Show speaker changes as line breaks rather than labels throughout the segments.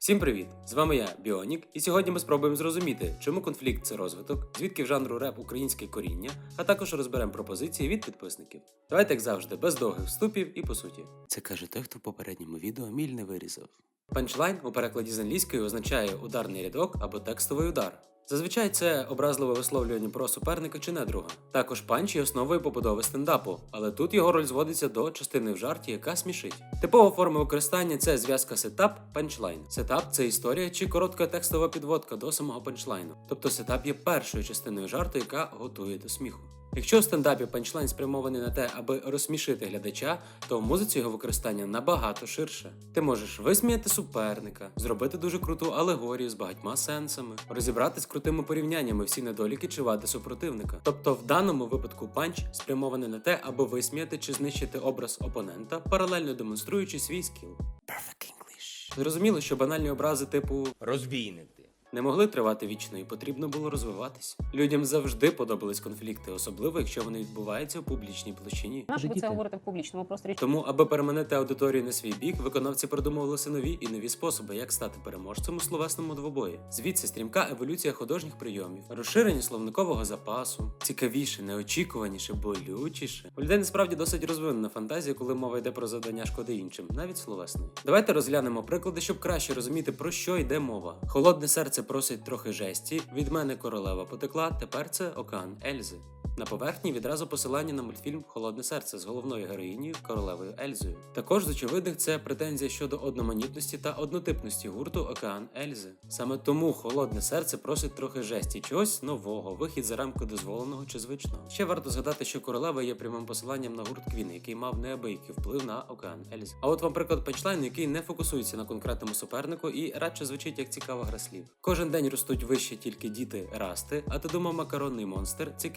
Всім привіт! З вами я, Біонік, і сьогодні ми спробуємо зрозуміти, чому конфлікт це розвиток, звідки в жанру реп українське коріння, а також розберемо пропозиції від підписників. Давайте, як завжди, без довгих вступів і по суті. Це каже той, хто в попередньому відео міль не вирізав. Панчлайн у перекладі з англійської означає ударний рядок або текстовий удар. Зазвичай це образливе висловлювання про суперника чи недруга. Також панч є основою побудови стендапу, але тут його роль зводиться до частини в жарті, яка смішить. Типова форма використання це зв'язка сетап панчлайн. Сетап це історія чи коротка текстова підводка до самого панчлайну. Тобто сетап є першою частиною жарту, яка готує до сміху. Якщо у стендапі панчлайн спрямований на те, аби розсмішити глядача, то в музиці його використання набагато ширше. Ти можеш висміяти суперника, зробити дуже круту алегорію з багатьма сенсами, розібрати з крутими порівняннями всі недоліки чи вади супротивника. Тобто, в даному випадку панч спрямований на те, аби висміяти чи знищити образ опонента, паралельно демонструючи свій скіл. Perfect English. Зрозуміло, що банальні образи типу
Розбійники.
Не могли тривати вічно і потрібно було розвиватись. Людям завжди подобались конфлікти, особливо якщо вони відбуваються в публічній площині.
Нащо ви це говорите в публічному просторі?
Тому, аби переманити аудиторію на свій бік, виконавці придумувалися нові і нові способи, як стати переможцем у словесному двобої. Звідси стрімка еволюція художніх прийомів, розширення словникового запасу, цікавіше, неочікуваніше, болючіше. У людей насправді досить розвинена фантазія, коли мова йде про завдання шкоди іншим, навіть словесної. Давайте розглянемо приклади, щоб краще розуміти, про що йде мова. Холодне серце просить трохи жесті. Від мене королева потекла. Тепер це океан Ельзи. На поверхні відразу посилання на мультфільм Холодне серце з головною героїнею королевою Ельзою. Також з очевидних це претензія щодо одноманітності та однотипності гурту Океан Ельзи. Саме тому холодне серце просить трохи жесті, чогось нового, вихід за рамки дозволеного чи звичного. Ще варто згадати, що королева є прямим посиланням на гурт Квін, який мав неабиякий вплив на Океан Ельзи. А от вам приклад панчлайну, який не фокусується на конкретному супернику і радше звучить як цікава гра слів. Кожен день ростуть вище тільки діти расти, а ти думав макаронний монстр це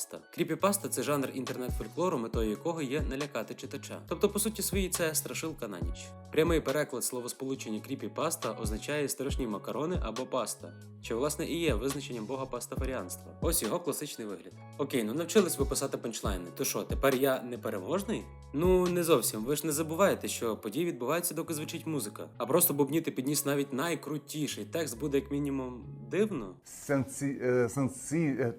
кріпі-паста. Кріпі-паста це жанр інтернет-фольклору, метою якого є налякати читача. Тобто, по суті своїй, це страшилка на ніч. Прямий переклад словосполучення кріпі-паста означає страшні макарони або паста, що власне і є визначенням бога пастафаріанства. Ось його класичний вигляд. Окей, ну навчились ви писати панчлайни. То що, тепер я непереможний? Ну не зовсім. Ви ж не забуваєте, що події відбуваються, доки звучить музика. А просто бубніти підніс навіть найкрутіший текст буде як мінімум дивно.
Сенсі, е, сенсі, е,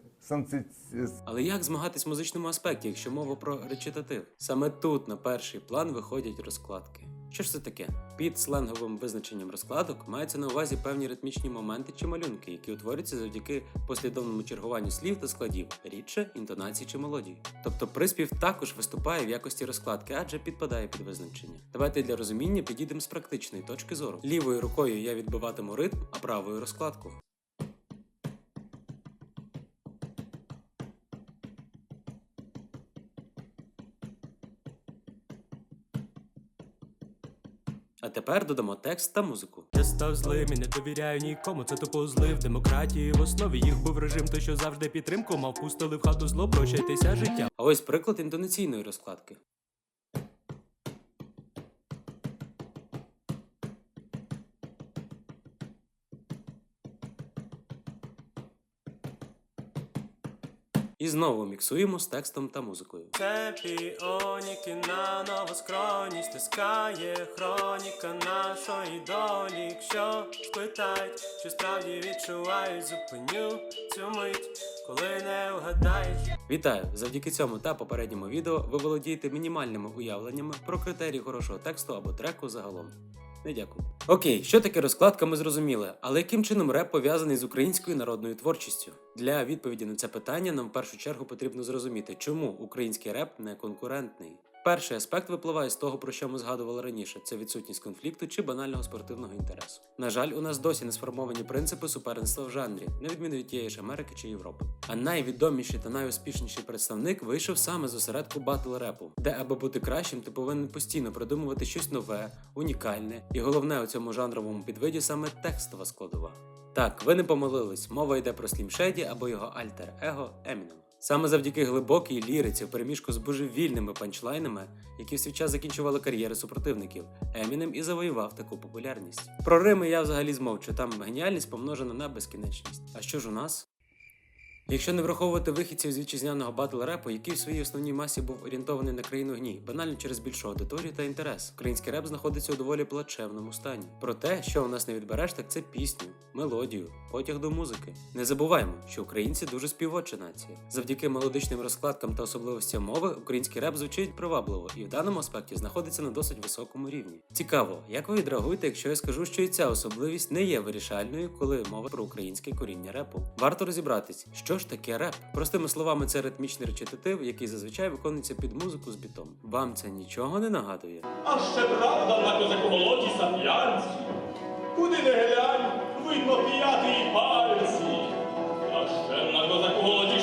Але як змагатись в музичному аспекті, якщо мова про речитатив? Саме тут на перший план виходять розкладки. Що ж це таке? Під сленговим визначенням розкладок мається на увазі певні ритмічні моменти чи малюнки, які утворюються завдяки послідовному чергуванню слів та складів, рідше інтонацій чи мелодій. Тобто приспів також виступає в якості розкладки, адже підпадає під визначення. Давайте для розуміння підійдемо з практичної точки зору. Лівою рукою я відбиватиму ритм, а правою розкладку. Тепер додамо текст та музику.
Я став злим і не довіряю нікому. Це тупо злив демократії в основі їх був режим, той що завжди підтримку мав пустили в хату зло, прощайтеся життя.
А ось приклад інтонаційної розкладки. І знову міксуємо з текстом та музикою.
Це піоніки на новоскроні стискає хроніка нашої долі. Якщо спитають, чи справді відчувають, зупиню цю мить, коли не вгадаєш.
Вітаю! Завдяки цьому та попередньому відео ви володієте мінімальними уявленнями про критерії хорошого тексту або треку загалом. Не дякую. Окей, що таке розкладка, ми зрозуміли, але яким чином реп пов'язаний з українською народною творчістю? Для відповіді на це питання нам в першу чергу потрібно зрозуміти, чому український реп не конкурентний. Перший аспект випливає з того, про що ми згадували раніше: це відсутність конфлікту чи банального спортивного інтересу. На жаль, у нас досі не сформовані принципи суперництва в жанрі, на відміну від тієї ж Америки чи Європи. А найвідоміший та найуспішніший представник вийшов саме з осередку батл репу, де, аби бути кращим, ти повинен постійно придумувати щось нове, унікальне, і головне у цьому жанровому підвиді саме текстова складова. Так, ви не помилились, мова йде про Слім Шеді або його альтер-его Еміном. Саме завдяки глибокій ліриці в переміжку з божевільними панчлайнами, які в свій час закінчували кар'єри супротивників, Емінем і завоював таку популярність. Про Рими я взагалі змовчу, там геніальність помножена на безкінечність. А що ж у нас? Якщо не враховувати вихідців з вітчизняного батл репу, який в своїй основній масі був орієнтований на країну гній, банально через більшу аудиторію та інтерес, український реп знаходиться у доволі плачевному стані. Проте, що у нас не відбереш, так це пісню, мелодію, потяг до музики. Не забуваємо, що українці дуже співоча нація. Завдяки мелодичним розкладкам та особливостям мови, український реп звучить привабливо і в даному аспекті знаходиться на досить високому рівні. Цікаво, як ви відреагуєте, якщо я скажу, що і ця особливість не є вирішальною, коли мова про українське коріння репу. Варто розібратись, що ж таке реп. Простими словами, це ритмічний речитатив, який зазвичай виконується під музику з бітом. Вам це нічого не нагадує?
А ще правда на козаку молоді сап'янці. Куди не глянь, видно п'ятий пальці. А ще на козаку молоді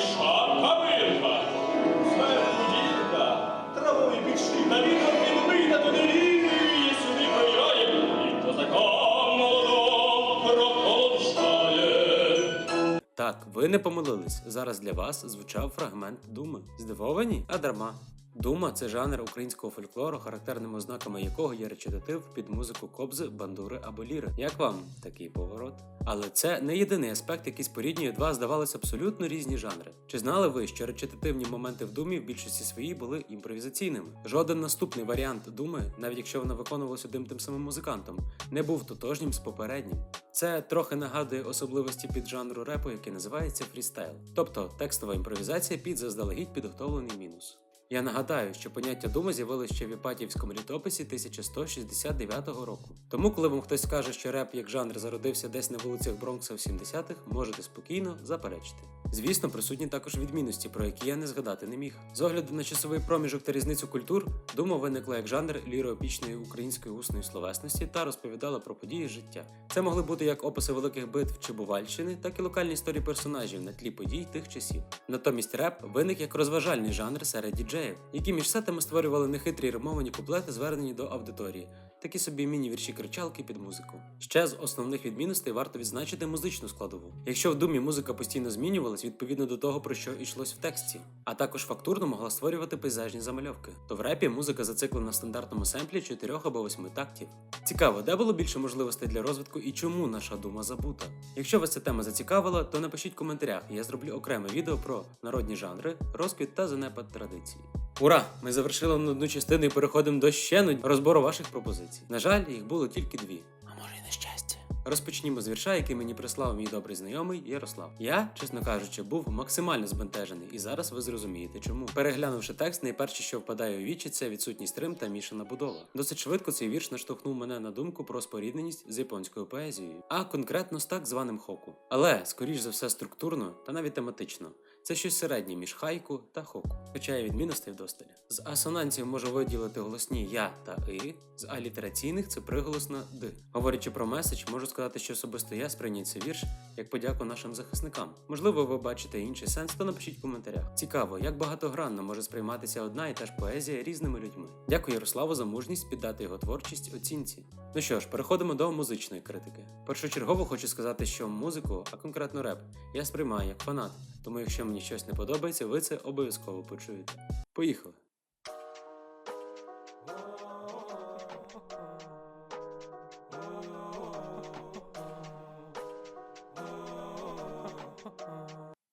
ви не помилились. Зараз для вас звучав фрагмент думи. Здивовані? А дарма. Дума це жанр українського фольклору, характерними ознаками якого є речитатив під музику кобзи, бандури або ліри. Як вам такий поворот? Але це не єдиний аспект, який споріднює два, здавалося, абсолютно різні жанри. Чи знали ви, що речитативні моменти в думі в більшості своїй були імпровізаційними? Жоден наступний варіант думи, навіть якщо вона виконувалася одним тим самим музикантом, не був тотожнім з попереднім. Це трохи нагадує особливості піджанру репу, який називається фрістайл, тобто текстова імпровізація під заздалегідь підготовлений мінус. Я нагадаю, що поняття думи з'явилось ще в Іпатівському літописі 1169 року. Тому, коли вам хтось скаже, що реп як жанр зародився десь на вулицях Бронкса в 70-х, можете спокійно заперечити. Звісно, присутні також відмінності, про які я не згадати не міг. З огляду на часовий проміжок та різницю культур, дума виникла як жанр ліроепічної української усної словесності та розповідала про події життя. Це могли бути як описи великих битв чи бувальщини, так і локальні історії персонажів на тлі подій тих часів. Натомість реп виник як розважальний жанр серед діджеїв, які між сетами створювали нехитрі римовані куплети, звернені до аудиторії, такі собі міні-вірші кричалки під музику. Ще з основних відмінностей варто відзначити музичну складову. Якщо в думі музика постійно змінювалась відповідно до того, про що йшлось в тексті, а також фактурно могла створювати пейзажні замальовки, то в репі музика зациклена на стандартному семплі 4 або 8 тактів. Цікаво, де було більше можливостей для розвитку і чому наша дума забута. Якщо вас ця тема зацікавила, то напишіть в коментарях, я зроблю окреме відео про народні жанри, розквіт та занепад традицій. Ура! Ми завершили одну частину і переходимо до ще розбору ваших пропозицій. На жаль, їх було тільки дві. А може й нещастя. Розпочнімо з вірша, який мені прислав мій добрий знайомий Ярослав. Я, чесно кажучи, був максимально збентежений, і зараз ви зрозумієте чому. Переглянувши текст, найперше, що впадає у вічі, це відсутність рим та мішана будова. Досить швидко цей вірш наштовхнув мене на думку про спорідненість з японською поезією, а конкретно з так званим хоку. Але, скоріш за все, структурно та навіть тематично. Це щось середнє між хайку та хоку, хоча є відмінностей вдосталь. З асонансів можу виділити голосні я та и, з алітераційних це приголосна д. Говорячи про меседж, можу сказати, що особисто я сприйняв цей вірш як подяку нашим захисникам. Можливо, ви бачите інший сенс, то напишіть в коментарях. Цікаво, як багатогранно може сприйматися одна і та ж поезія різними людьми. Дякую Ярославу за мужність піддати його творчість оцінці. Ну що ж, переходимо до музичної критики. Першочергово хочу сказати, що музику, а конкретно реп, я сприймаю як фанат. Тому якщо мені щось не подобається, ви це обов'язково почуєте. Поїхали!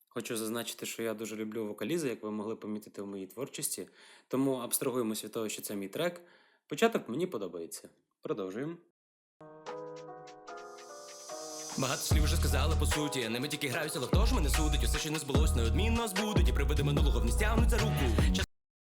Хочу зазначити, що я дуже люблю вокалізи, як ви могли помітити в моїй творчості. Тому абстрагуємось від того, що це мій трек. Початок мені подобається. Продовжуємо.
Багато слів вже сказали по суті. Ними тільки граюся, але хто ж мене судить? Усе, що не збулось, неодмінно збудуть, і привиди минулого в стягнуть за руку. Час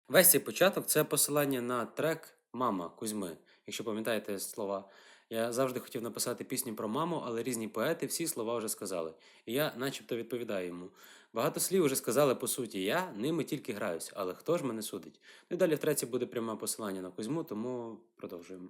Весь цей початок це посилання на трек Мама Кузьми. Якщо пам'ятаєте слова, я завжди хотів написати пісню про маму, але різні поети всі слова вже сказали. І я, начебто, відповідаю йому. Багато слів вже сказали по суті. Я ними тільки граюсь, але хто ж мене судить? Ну і далі в треці буде пряме посилання на Кузьму, тому продовжуємо.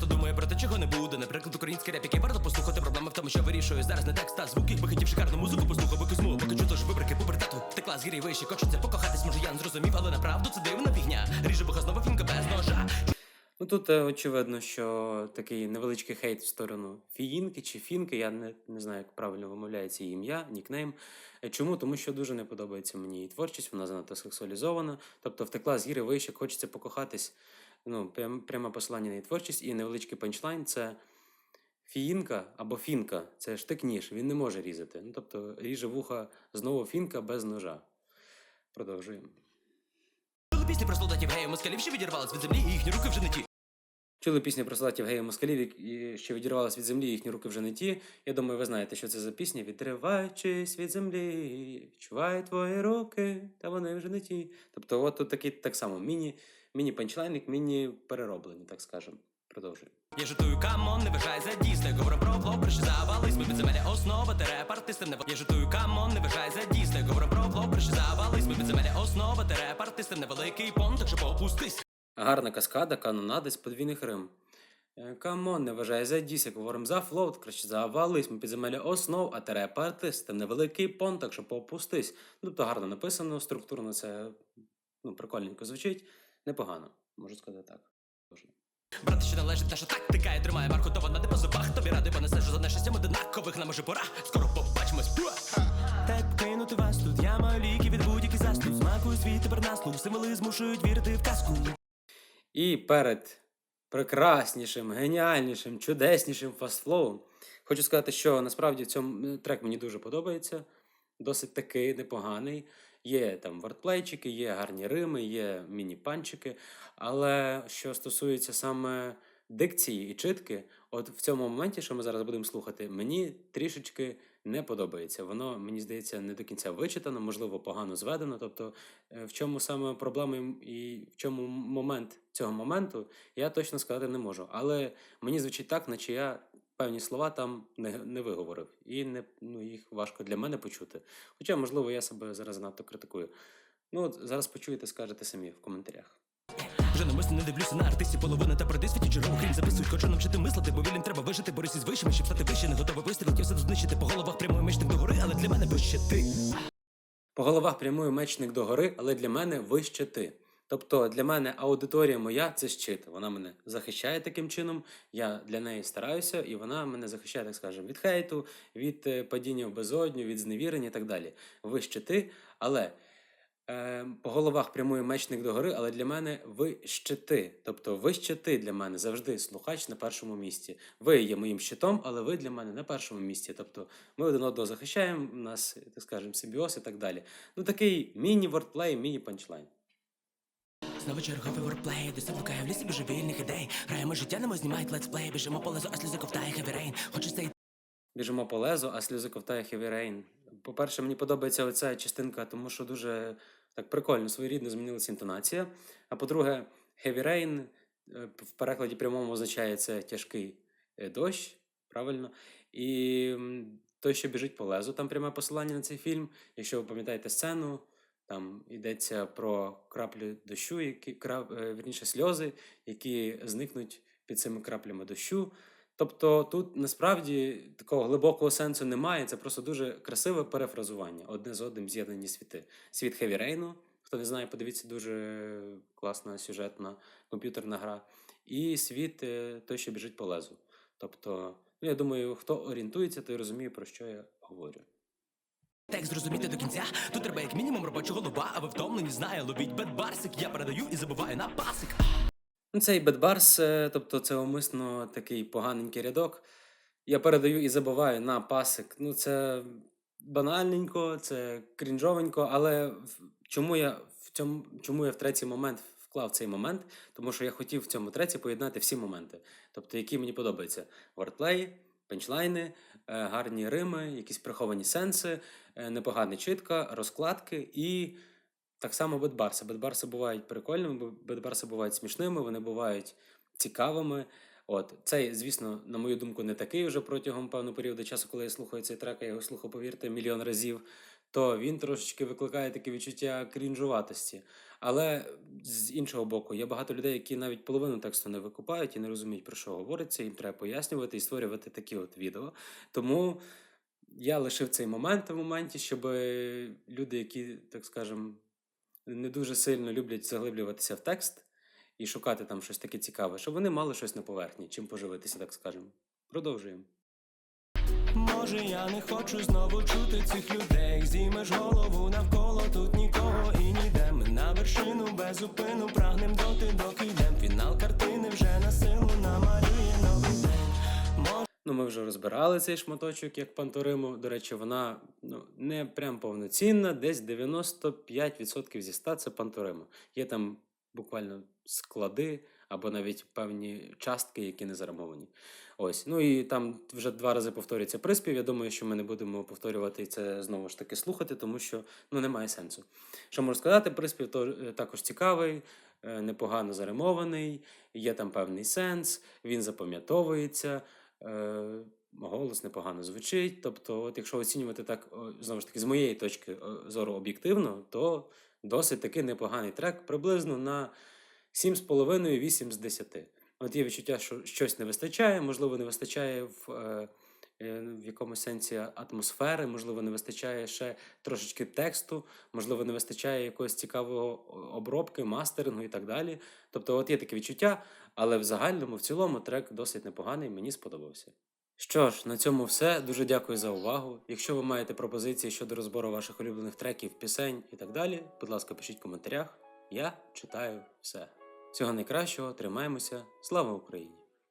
Хто думає про те, чого не буде. Наприклад, український реп, який варто послухати. Проблема в тому, що вирішує зараз не текст, а звуки. Би хотів шикарну музику, послухав би кузьму, поки чути ж вибрики пубертату. Текла з гірі вище, хочеться покохатись, може я не зрозумів, але направду це дивна фігня. Ріже бога знову фінка без ножа.
Ну тут е, очевидно, що такий невеличкий хейт в сторону фіїнки чи фінки. Я не, не знаю, як правильно вимовляється її ім'я, нікнейм. Е, Чому? Тому що дуже не подобається мені її творчість, вона занадто сексуалізована. Тобто втекла з гіри вище, хочеться покохатись. Ну, прям, пряме посилання на її творчість і невеличкий панчлайн це Фіїнка або фінка це штик-ніж, він не може різати. Ну, тобто ріже вуха знову фінка без ножа. Продовжуємо.
Були пісні про солдатів геїв москалів, що відірвались від землі, і їхні руки вже не ті.
Чули пісню про солдатів геїв москалів, що відірвалися від землі, їхні руки вже не ті. Я думаю, ви знаєте, що це за пісня. Відриваючись від землі, відчуваю твої руки, та вони вже не ті. Тобто, от тут такий так само міні, міні-панчлайник, міні-перероблення, так скажемо. Продовжуємо.
Я жартую, камон, не вважай за дійсно. Я говорю про про що завались, ми підземелля основа, тере партисти не Я жартую, камон, не вважай за дійсно. Я говорю про про що завались, ми підземелля основа, тере партисти невеликий понт, так що попустись.
Гарна каскада, канонада з подвійних рим. Е, Камон, не вважає за діс, як говоримо за флоут, краще за авализм, підземелля основ, а тере партист, та невеликий понт, так що попустись. Ну, тобто гарно написано, структурно це ну, прикольненько звучить, непогано, можу сказати так.
Брати, що належить наша тактика, і тримає марку, то вона не по зубах. Тобі радий понесеш за нещастям одинакових, нам уже пора. Скоро побачимось. Так кинути вас тут. Я маю ліки від будь-яких заслуг. Змакую свій тепер наслуг. Символи змушують вірити в казку.
І перед прекраснішим, геніальнішим, чудеснішим фастфлоу хочу сказати, що насправді цьому трек мені дуже подобається. Досить такий непоганий. Є там вортплейчики, є гарні рими, є міні-панчики. Але що стосується саме дикції і читки, от в цьому моменті, що ми зараз будемо слухати, мені трішечки не подобається. Воно, мені здається, не до кінця вичитано, можливо, погано зведено. Тобто, е, в чому саме проблема і в чому момент цього моменту, я точно сказати не можу. Але мені звучить так, наче я певні слова там не, не виговорив, і не, ну, їх важко для мене почути. Хоча, можливо, я себе зараз занадто критикую. Ну, от зараз почуєте, скажете самі в коментарях.
Вже намисно не дивлюся на артистів, половина та проди світі чергову хрінь записують, хочу навчити мислити, бо вільним треба вижити, борюся з вищими, щоб стати вище, не готовий вистрілити, все тут знищити по головах прямою мечник до гори, але для мене вище ти.
По головах прямує мечник до гори, але для мене ви щити. Тобто для мене аудиторія моя це щит. Вона мене захищає таким чином. Я для неї стараюся, і вона мене захищає, так скажемо, від хейту, від е, падіння в безодню, від зневірення і так далі. Ви щити, але е, по головах прямує мечник до гори, але для мене ви щити. Тобто ви щити для мене завжди слухач на першому місці. Ви є моїм щитом, але ви для мене на першому місці. Тобто ми один одного захищаємо, у нас, так скажемо, симбіоз і так далі. Ну такий міні-вордплей, міні-панчлайн.
Знову черговий ворплей, десь в лісі божевільних ідей. Граємо життя, немо знімають летсплей, біжимо по лезу, а сльози ковтає хеві рейн. Хочу цей
Біжимо по лезу, а сльози ковтає Heavy Rain. По-перше, мені подобається оця частинка, тому що дуже так прикольно, своєрідно змінилася інтонація. А по-друге, Heavy Rain е, в перекладі прямому означає це тяжкий е, дощ, правильно? І той, що біжить по лезу, там пряме посилання на цей фільм. Якщо ви пам'ятаєте сцену, там йдеться про краплі дощу, які крап, е, вірніше сльози, які зникнуть під цими краплями дощу. Тобто тут насправді такого глибокого сенсу немає. Це просто дуже красиве перефразування. Одне з одним з'єднані світи. Світ Хеві Рейну. Хто не знає, подивіться дуже класна сюжетна комп'ютерна гра. І світ е, той, що біжить по лезу. Тобто, ну я думаю, хто орієнтується, той розуміє, про що я говорю.
Текст зрозуміти до кінця. Тут треба як мінімум робоча голова, а ви втомлені, знає, ловіть бедбарсик. Я передаю і забуваю на пасик.
Цей бедбарс, е, тобто це умисно такий поганенький рядок. Я передаю і забуваю на пасик. Ну, це банальненько, це крінжовенько, але чому я в цьому, чому я в третій момент вклав цей момент? Тому що я хотів в цьому треці поєднати всі моменти, тобто, які мені подобаються: вортплеї, пенчлайни, гарні рими, якісь приховані сенси, е, непогана читка, розкладки і так само бедбарси. Бедбарси бувають прикольними, бедбарси бувають смішними, вони бувають цікавими. От цей, звісно, на мою думку, не такий вже протягом певного періоду часу, коли я слухаю цей трек, я його слухав, повірте, мільйон разів. То він трошечки викликає таке відчуття крінжуватості. Але з іншого боку, є багато людей, які навіть половину тексту не викупають і не розуміють, про що говориться. Їм треба пояснювати і створювати такі от відео. Тому я лишив цей момент в моменті, щоб люди, які, так скажемо, не дуже сильно люблять заглиблюватися в текст і шукати там щось таке цікаве, щоб вони мали щось на поверхні, чим поживитися, так скажемо. Продовжуємо.
Може, я не хочу знову чути цих людей. Зіймеш голову навколо тут нікого і ніде. Ми на вершину без зупину прагнем доти, доки йдем. Фінал картини вже на силу намалює новий день. Може,
Ну, ми вже розбирали цей шматочок як панториму. До речі, вона ну, не прям повноцінна, десь 95% зі 100 це панторима. Є там буквально склади або навіть певні частки, які не зарамовані. Ось. Ну і там вже два рази повторюється приспів. Я думаю, що ми не будемо повторювати це знову ж таки слухати, тому що ну, немає сенсу. Що можу сказати, приспів е, також цікавий, е, непогано заримований, є там певний сенс, він запам'ятовується. Е, голос непогано звучить. Тобто, от якщо оцінювати так, знову ж таки, з моєї точки зору об'єктивно, то досить таки непоганий трек, приблизно на 7,5-8 з 10. От є відчуття, що щось не вистачає, можливо, не вистачає в, е, е, в якомусь сенсі атмосфери, можливо, не вистачає ще трошечки тексту, можливо, не вистачає якогось цікавого обробки, мастерингу і так далі. Тобто, от є таке відчуття, але в загальному, в цілому, трек досить непоганий, мені сподобався. Що ж, на цьому все. Дуже дякую за увагу. Якщо ви маєте пропозиції щодо розбору ваших улюблених треків, пісень і так далі, будь ласка, пишіть в коментарях. Я читаю все. Всього найкращого, тримаємося. Слава Україні!